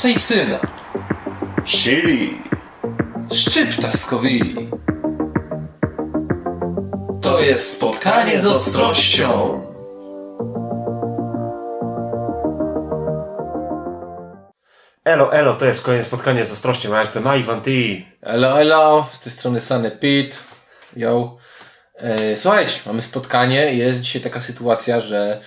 Kapsaicyna. Chili. Szczypta z kowili. To jest spotkanie z ostrością. Elo, elo, to jest kolejne spotkanie z ostrością. Ja jestem Mike Van T. Elo, elo, z tej strony Sunny Pete. Yo. E, słuchajcie, mamy spotkanie i jest dzisiaj taka sytuacja, że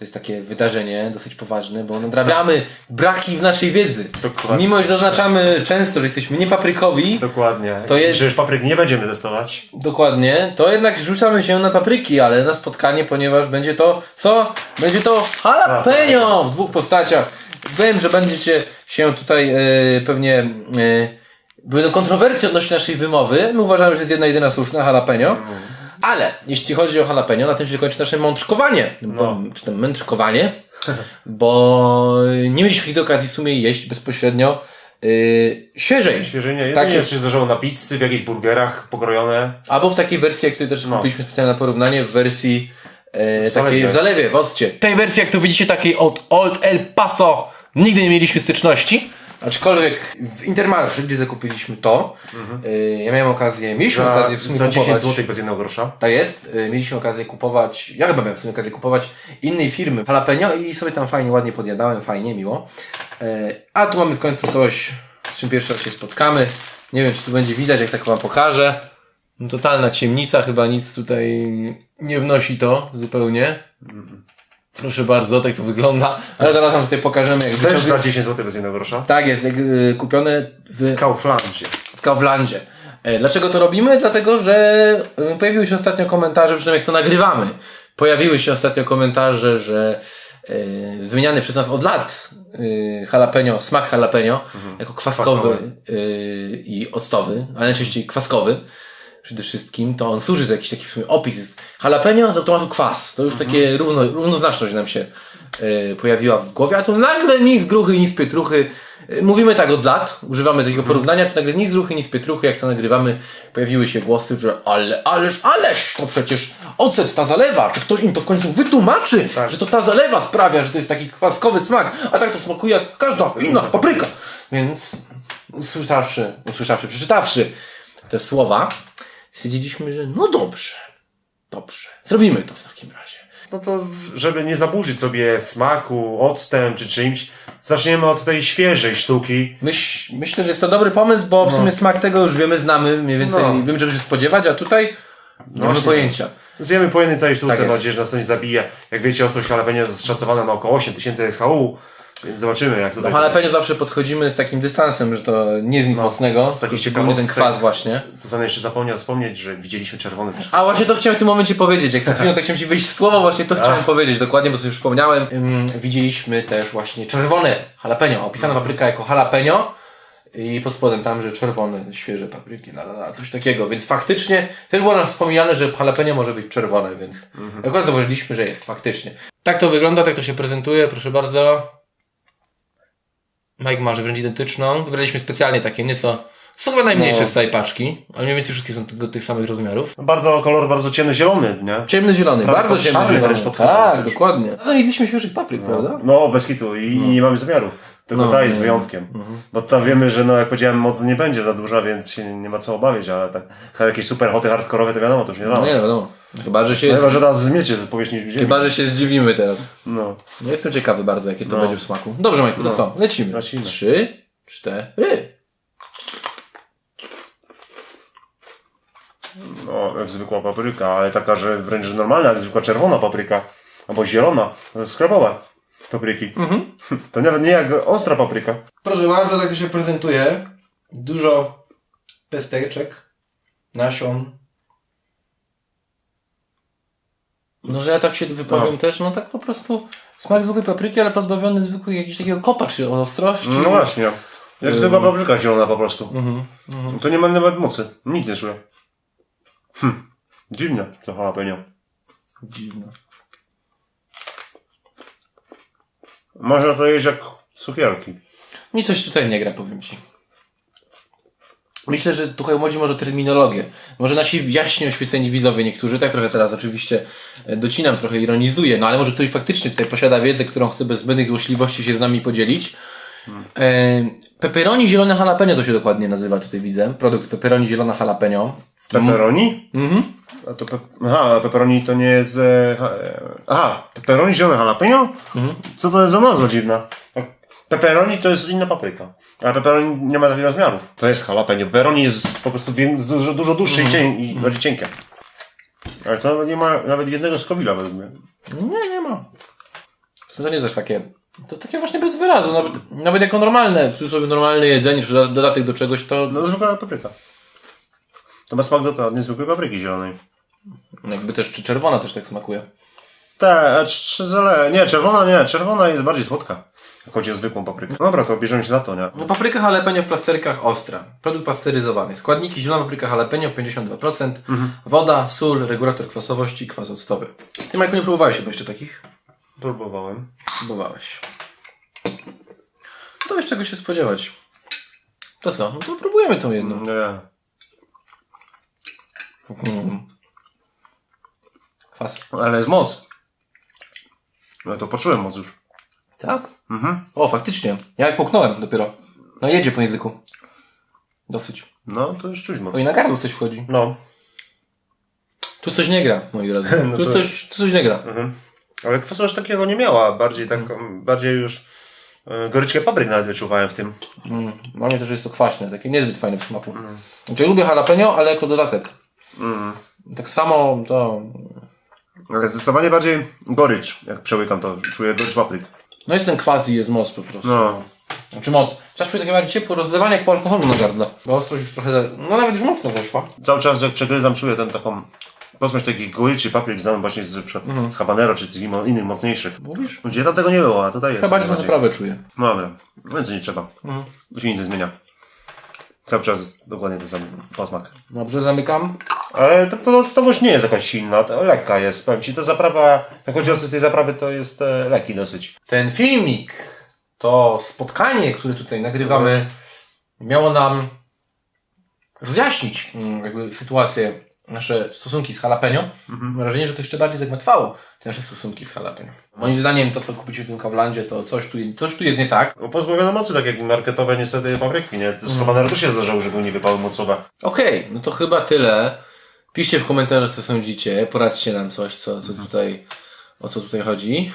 to jest takie wydarzenie dosyć poważne, bo nadrabiamy braki w naszej wiedzy. Dokładnie. Mimo, że zaznaczamy często, że jesteśmy niepaprykowi, Dokładnie. To jest- Że już papryk nie będziemy testować. Dokładnie, to jednak rzucamy się na papryki, ale na spotkanie, ponieważ będzie to, co? Będzie to jalapeno w dwóch postaciach. Wiem, że będziecie się tutaj e, pewnie, e, będą kontrowersje odnośnie naszej wymowy. My uważamy, że jest jedna jedyna słuszna, jalapeno. Ale jeśli chodzi o jalapeno, na tym się kończy nasze mątrkowanie, bo, czy tam mędrkowanie, bo nie mieliśmy nigdy okazji w sumie jeść bezpośrednio yy, świeżej. Świeżenie. Tak Jedynie jest. się zdarzało na pizzy, w jakichś burgerach pokrojone. Albo w takiej wersji, jak tutaj też No. kupiliśmy specjalne na porównanie, w wersji W takiej zalewie. w zalewie, w occie. Tej wersji, jak tu widzicie, takiej od Old El Paso, nigdy nie mieliśmy styczności. Aczkolwiek w Intermarché, gdzie zakupiliśmy to, e, ja miałem okazję, mieliśmy Mhm. Za, okazję w sumie za 10 kupować. zł bez jednego grosza. Tak jest, e, mieliśmy okazję kupować, ja chyba miałem w sumie okazję kupować innej firmy jalapeno i sobie tam fajnie, ładnie podjadałem, fajnie, miło. E, A tu mamy w końcu coś, z czym pierwszy raz się spotkamy. Nie wiem, czy tu będzie widać, jak tak wam pokażę. No, totalna ciemnica, chyba nic tutaj nie wnosi to zupełnie. Proszę bardzo, tak to wygląda. Ale zaraz wam tutaj pokażemy, jak Też za 10 zł bez jednego grosza. Tak jest, jak, y, kupione w Kauflandzie. w Kauflandzie. E, Dlaczego to robimy? Dlatego, że y, pojawiły się ostatnio komentarze, przynajmniej jak to nagrywamy, pojawiły się ostatnio komentarze, że y, wymieniany przez nas od lat y, jalapeno, smak jalapeno, jako kwaskowy, Kwaskowy. y, i octowy, ale najczęściej kwaskowy, przede wszystkim, to on służy za jakiś taki w sumie opis. Jalapeno z automatu kwas. To już takie równo, równoznaczność nam się y, pojawiła w głowie, a tu nagle nic gruchy, nic pietruchy. Y, Mówimy tak od lat, używamy takiego porównania, tu nagle nic gruchy, nic pietruchy, jak to nagrywamy, pojawiły się głosy, że ale, ależ, ależ, to przecież ocet, ta zalewa, czy ktoś im to w końcu wytłumaczy, że to ta zalewa sprawia, że to jest taki kwaskowy smak, a tak to smakuje jak każda inna papryka. Więc usłyszawszy, usłyszawszy, przeczytawszy te słowa, stwierdziliśmy, że no dobrze, dobrze, zrobimy to w takim razie. No to, żeby nie zaburzyć sobie smaku, octem czy czymś, zaczniemy od tej świeżej sztuki. Myśl, myślę, że jest to dobry pomysł, bo w sumie smak tego już wiemy, znamy, mniej więcej No. wiemy czego się spodziewać, a tutaj nie mamy właśnie. pojęcia. Zjemy po jednej całej sztuce, Tak mam jest. nadzieję, że nas to nie zabije. Jak wiecie, ostrość jalapeno jest szacowana na około 8000 SHU, więc zobaczymy jak Do tutaj... jalapeno zawsze podchodzimy z takim dystansem, że to nie jest nic mocnego, No, z takich tylko głównie ten kwas właśnie. Co sam jeszcze zapomniał wspomnieć, że widzieliśmy czerwony też. A właśnie to chciałem w tym momencie powiedzieć. Jak chwilą tak chciałem ci wyjść w słowo, właśnie to chciałem powiedzieć dokładnie, bo sobie już przypomniałem. Widzieliśmy też właśnie czerwone jalapeno, opisana papryka jako jalapeno i pod spodem tam, że czerwone, świeże papryki, la, la, la, coś takiego. Więc faktycznie też było nam wspominane, że jalapeno może być czerwone, więc akurat zauważyliśmy, że jest faktycznie. Tak to wygląda, tak to się prezentuje, proszę bardzo. Mike ma wręcz identyczną. Wybraliśmy specjalnie takie nieco, są chyba najmniejsze No. z tej paczki, ale mniej więcej wszystkie są tego, tych samych rozmiarów. Bardzo kolor bardzo ciemny zielony, nie? Ciemny zielony, Prawie bardzo pod ciemny zielony. wręcz podchodzący Tak, już. dokładnie. No nie jedliśmy świeżych papryk, prawda? No, bez kitu i nie mamy zamiaru. Tylko No, ta jest no, wyjątkiem. Bo tam wiemy, że no jak powiedziałem, moc nie będzie za duża, więc się nie ma co obawiać, ale tak chyba jakieś super hoty hardkorowe to wiadomo, to już nie dla No nas. nie wiadomo. Chyba, że się, No chyba, że nas zmiecie z powierzchni ziemi. chyba, że się zdziwimy teraz. No. No jestem ciekawy bardzo, jakie to No. będzie w smaku. Dobrze, Majku, to No. co? Lecimy. Lecimy. Trzy, cztery. no, jak zwykła papryka, ale taka, że wręcz normalna, jak zwykła czerwona papryka. Albo zielona, skrabowe papryki. Mhm. To nawet nie jak ostra papryka. Proszę bardzo, tak to się prezentuje. Dużo pesteczek, nasion. No, że ja tak się wypowiem No. też, no tak po prostu smak zwykłej papryki, ale pozbawiony zwykłej jakiegoś takiego kopa czy ostrości. No właśnie. Jak zwykła papryka zielona po prostu. Mhm. To nie ma nawet mocy. Nikt nie czuje. Hm. Dziwne to jalapeno. Dziwne. Można to jeść jak cukierki. Mi coś tutaj nie gra, powiem Ci. Myślę, że tutaj chodzi może o terminologię. Może nasi jaśnie oświeceni widzowie niektórzy, tak trochę teraz oczywiście e, docinam, trochę ironizuję, no ale może ktoś faktycznie tutaj posiada wiedzę, którą chce bez zbędnych złośliwości się z nami podzielić. E, pepperoni zielone jalapeno to się dokładnie nazywa, tutaj widzę. Produkt pepperoni zielona jalapeno. Pepperoni? Mhm. A to pe... Aha, pepperoni to nie jest... E... ha- Aha, pepperoni zielone jalapeno? Co to jest za nazwa dziwna? Tak, Pepperoni to jest inna papryka. A pepperoni nie ma takich rozmiarów. To jest jalapeno. Pepperoni jest po prostu dużo, dużo dłuższe i, cień, i bardziej cienkie. Ale to nie ma nawet jednego skowila według mnie. Nie, nie ma. To nie jest też takie. To takie właśnie bez wyrazu. Nawet, nawet jako normalne, cudzysłowie normalne jedzenie, czy doda- dodatek do czegoś, to No zwykła papryka. To ma smak dokładnie zwykłej papryki zielonej. jakby też, czy czerwona też tak smakuje. Tak, zale... Nie, czerwona nie. Czerwona jest bardziej słodka. Chodzi o zwykłą paprykę. Dobra, to bierzemy się za to, nie? No, papryka jalapeno w plasterkach ostra. Produkt pasteryzowany. Składniki zielona papryka jalapeno 52%, woda, sól, regulator kwasowości, kwas octowy. Ty Majku nie próbowałeś chyba jeszcze takich? Próbowałem. Próbowałeś. To wiesz czego się spodziewać. To co? No to próbujemy tą jedną. Nie. Mm. Kwas. Ale jest moc. No to poczułem moc już. Tak? O, faktycznie. Ja jak puknąłem dopiero. No jedzie po języku. Dosyć. No, to już czuć. O i na gardło coś wchodzi. No. Tu coś nie gra, moi drodzy. No tu, to- coś, tu coś nie gra. Mhm. Ale kwasu aż takiego nie miała. Bardziej tak, bardziej już e, goryczkę papryk nawet wyczuwałem w tym. Mm. Dla mnie też jest to kwaśne, takie niezbyt fajne w smaku. Znaczy ja lubię jalapeno, ale jako dodatek. Tak samo to... Ale zdecydowanie bardziej gorycz, jak przełykam to. Czuję gorycz papryk. No jest ten kwas i jest moc po prostu. No. Znaczy moc. Teraz czuję takie bardziej ciepłe rozlewanie jak po alkoholu na gardle. Bo ostrość już trochę... No nawet już mocno weszła. Cały czas jak przegryzam czuję ten taką posmak takich goryczy papryk znaną właśnie z, na przykład z habanero czy z innych mocniejszych. Mówisz? Gdzie tam tego nie było, a tutaj jest. Chyba bardziej na zaprawę czuję. No dobra, więcej nie trzeba. Tu się nic nie zmienia. Cały czas jest dokładnie ten sam posmak. Dobrze, zamykam. Ale to podstawowość nie jest jakaś silna, to lekka jest. Powiem Ci, ta zaprawa, jak chodzi o sens tej zaprawy, to jest e, lekki dosyć. Ten filmik, to spotkanie, które tutaj nagrywamy, miało nam rozjaśnić mm, jakby sytuację, nasze stosunki z jalapeno. Mam wrażenie, że to jeszcze bardziej zagmatwało te nasze stosunki z jalapeno. Moim zdaniem to, co kupicie w tym kawlandzie, to coś tu, coś tu jest nie tak. No, pozbawione mocy, tak jak marketowe niestety papryki, nie? Z habanero też się zdarzało, że nie wypały mocowe. Okej, no to chyba tyle. Piszcie w komentarzach, co sądzicie. Poradźcie nam coś, co, co tutaj, o co tutaj chodzi.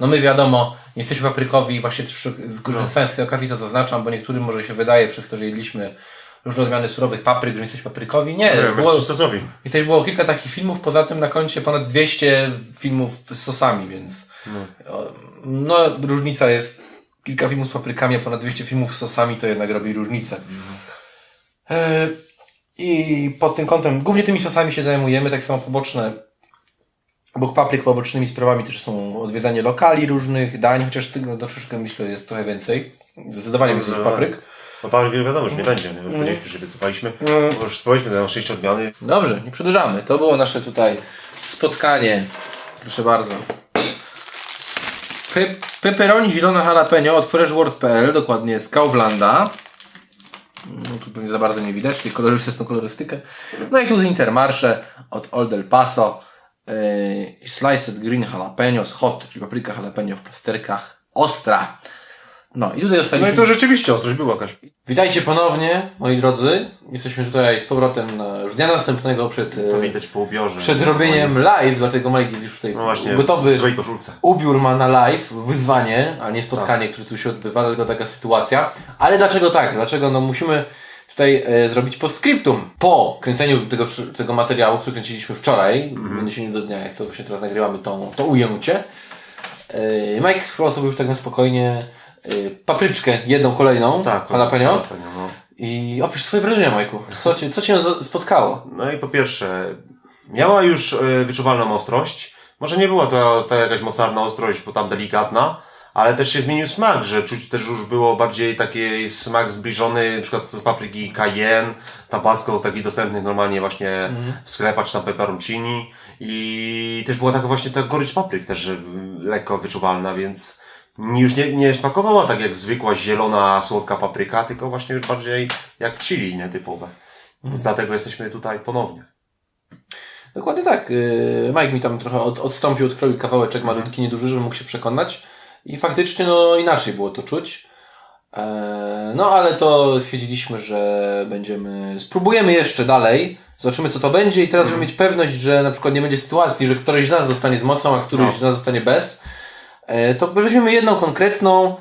No my wiadomo, nie jesteśmy paprykowi właśnie też wykorzystając z tej okazji to zaznaczam, bo niektórym może się wydaje przez to, że jedliśmy różne odmiany surowych papryk, że nie jesteśmy paprykowi. Nie, Nie, było, bez stosowi. Jesteś było kilka takich filmów, poza tym na koncie ponad 200 filmów z sosami, więc o, no różnica jest. Kilka filmów z paprykami, a ponad 200 filmów z sosami to jednak robi różnicę. E, I pod tym kątem, głównie tymi sosami się zajmujemy, tak samo poboczne. Obok papryk pobocznymi sprawami też są odwiedzanie lokali różnych, dań, chociaż tego troszeczkę myślę jest trochę więcej. Zdecydowanie więcej niż papryk. No papryk wiadomo, że nie będzie, nie? Już powiedzieliśmy, że wycofaliśmy. Bo Już spróbowaliśmy te sześć odmiany. Dobrze, nie przedłużamy. To było nasze tutaj spotkanie. Proszę bardzo. Pe pepperoni zielona jalapeno od freshworld.pl, dokładnie z Kauflanda. No, tu pewnie za bardzo nie widać, tej kolorzystyczną kolorystykę. No i tu z Intermarché od Old El Paso. Yy, sliced green jalapeno z hot, czyli papryka jalapeno w plasterkach. Ostra. No i tutaj No dostaliśmy... i to rzeczywiście ostrość była jakaś. Witajcie ponownie, moi drodzy. Jesteśmy tutaj z powrotem na już dnia następnego przed, To e, widać po ubiorze. przed robieniem live, dlatego Mike jest już tutaj No właśnie, gotowy. w swojej koszulce. Ubiór ma na live, wyzwanie, a nie spotkanie, które tu się odbywa, dlatego taka sytuacja. Ale dlaczego tak? Dlaczego? No musimy tutaj e, zrobić postscriptum. Po kręceniu tego, tego materiału, który kręciliśmy wczoraj, Mhm. w odniesieniu do dnia, jak to właśnie teraz nagrywamy, to, to ujęcie. E, Mike spróbował sobie już tak na spokojnie papryczkę, jedną kolejną, Tak. jalapeno. jalapeno no. I opisz swoje wrażenia, Majku. Co cię, co cię spotkało? No i po pierwsze, miała już e, wyczuwalną ostrość. Może nie była to, to jakaś mocarna ostrość, bo tam delikatna, ale też się zmienił smak, że czuć też już było bardziej taki smak zbliżony, na przykład z papryki cayenne, tabasco taki dostępny normalnie właśnie w sklepach, czy tam pepperoncini i też była taka właśnie ta gorycz papryk też lekko wyczuwalna, więc już nie, nie smakowała tak jak zwykła zielona, słodka papryka, tylko właśnie już bardziej jak chili nietypowe. Więc dlatego jesteśmy tutaj ponownie. Dokładnie tak. Yy, Mike mi tam trochę od, odstąpił, odkroił kawałeczek malutki, nieduży, żeby mógł się przekonać. I faktycznie no inaczej było to czuć. Eee, no ale to stwierdziliśmy, że będziemy, spróbujemy jeszcze dalej, zobaczymy co to będzie i teraz, żeby mieć pewność, że na przykład nie będzie sytuacji, że któryś z nas zostanie z mocą, a któryś No. z nas zostanie bez, e, to weźmiemy jedną konkretną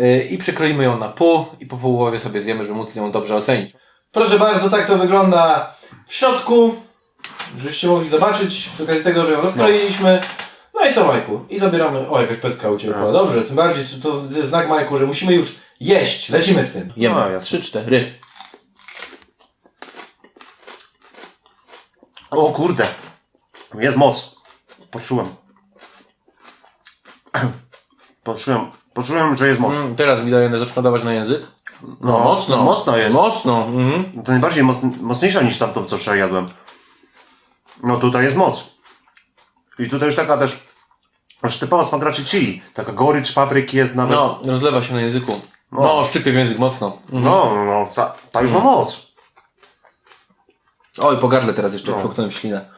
e, i przekroimy ją na pół i po połowie sobie zjemy, żeby móc ją dobrze ocenić. Proszę bardzo, tak to wygląda w środku, żebyście mogli zobaczyć przy okazji tego, że ją rozkroiliśmy. No i co Majku? I zabieramy. O, jakaś peska uciekła. Dobrze, tym bardziej, czy to jest znak Majku, że musimy już jeść. Lecimy z tym. Jemy. No. Trzy, cztery. O kurde. Jest moc. Poczułem. Poczułem, poczułem, że jest moc. Mm, teraz mi daje, zaczyna dawać na język. No, No, mocno. mocno jest. Mocno. Mhm. To najbardziej moc, mocniejsza niż tamtą, co wczoraj jadłem. No tutaj jest moc. I tutaj już taka też aż typowa smak raczej chili. Taka gorycz papryki jest nawet. No, rozlewa się na języku. No, szczypie w język mocno. Mhm. No, no, ta, ta już ma moc. Oj, po gardle teraz jeszcze No. no. ślinę.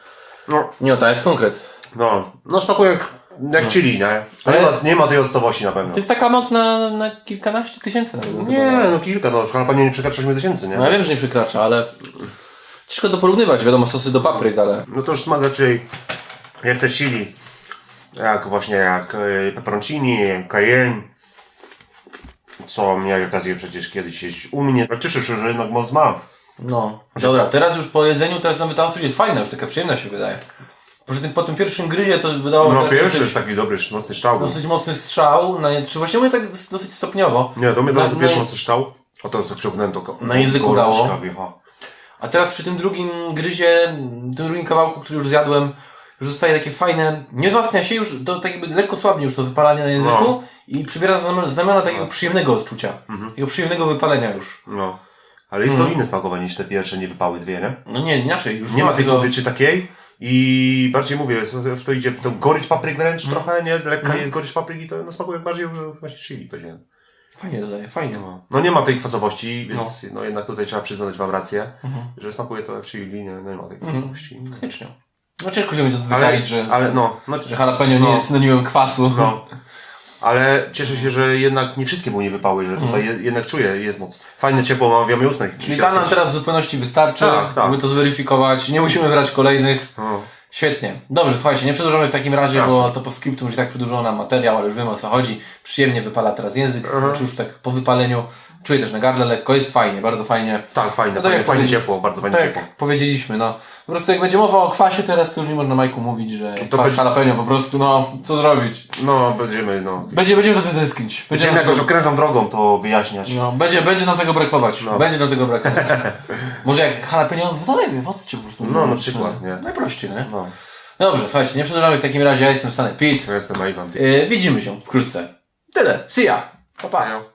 No, Nie, to jest konkret. no, no smakuje jak, jak chili, nie? Ale- Ale nie ma, nie ma tej octowości na pewno. To jest taka moc na, na kilkanaście tysięcy nawet. chyba Nie, no kilka, no chyba nie przekracza 8 tysięcy, nie? No ja wiem, że nie przekracza, ale ciężko to porównywać. Wiadomo, sosy do papryk, ale No to już smak raczej jak te chili. Jak właśnie jak e, pepperoncini, cayenne. Co miałem okazję przecież kiedyś jeść u mnie. Cieszę się, że jednak moc ma. no. Dobra, teraz już po jedzeniu, teraz nawet ta jest fajna, już taka przyjemna się wydaje. Poza tym po tym pierwszym gryzie to wydawało No że pierwszy dosyć, jest taki dobry, mocny szczał. był. dosyć mocny strzał, na, czy właśnie mówię tak dos- dosyć stopniowo. Nie, to mnie Na- na- pierwszy mocny szczał. A to co wciągnąłem to ko- Na języku gorączka dało. wjechała. A teraz przy tym drugim gryzie, tym drugim kawałku, który już zjadłem, już zostaje takie fajne, nie wzmacnia się już, to tak jakby lekko słabnie już to wypalanie na języku No. i przybiera znamiona, znamiona takiego przyjemnego odczucia, takiego przyjemnego wypalenia już. No. Ale jest to inne smakowanie niż te pierwsze nie wypały dwie, nie? No nie, inaczej, już Nie ma tej słodyczy takiej i bardziej mówię, w to idzie w tą gorycz papryk wręcz Mm. trochę, nie? Lekka jest gorycz papryki, to no, smakuje bardziej już właśnie chili, powiedziałem. Fajnie dodaje, fajnie. No. no nie ma tej kwasowości, więc no. jednak tutaj trzeba przyznać Wam rację, że smakuje to jak chili, nie, nie ma tej kwasowości. Faktycznie. No ciężko się będzie odzwyczaić, że, ale no, no, że jalapeno no, nie jest synonimem kwasu. No. Ale cieszę się, że jednak nie wszystkie mu nie wypały, że tutaj Mhm. je, jednak czuję, jest moc. Fajne ciepło jamie ustnej. Czyli ta nam teraz w zupełności wystarczy, Tak, tak. żeby to zweryfikować. Nie musimy brać kolejnych. No. Świetnie. Dobrze, słuchajcie, nie przedłużamy w takim razie, bo Jasne. to po skryptum już tak przedłużono nam materiał, ale już wiemy o co chodzi. Przyjemnie wypala teraz język, czy już tak po wypaleniu. Czuję też na gardle lekko, jest fajnie, bardzo fajnie. Tak, fajne, No to fajne, jak fajne powiedzi- ciepło, bardzo fajne Tak ciepło. powiedzieliśmy, no. Po prostu jak będzie mowa o kwasie teraz, to już nie można Majku mówić, że To kwas będzie- jalapeno po prostu, no, co zrobić? No, będziemy, no. Będzie, będziemy do tego tęsknić. Będziemy jakoś okrężną drogą to wyjaśniać. No, będzie, będzie nam tego brakować. No. Będzie nam tego brakować. Może jak jalapeno w zalewie, w occie po prostu. No, na przykład, nie? Najprościej, nie? No, Dobrze, słuchajcie, nie przedłużamy w takim razie, ja jestem Stany Pete. to jestem Iwan. Yy, widzimy się wkrótce. Tyle. See ya. Pa, pa.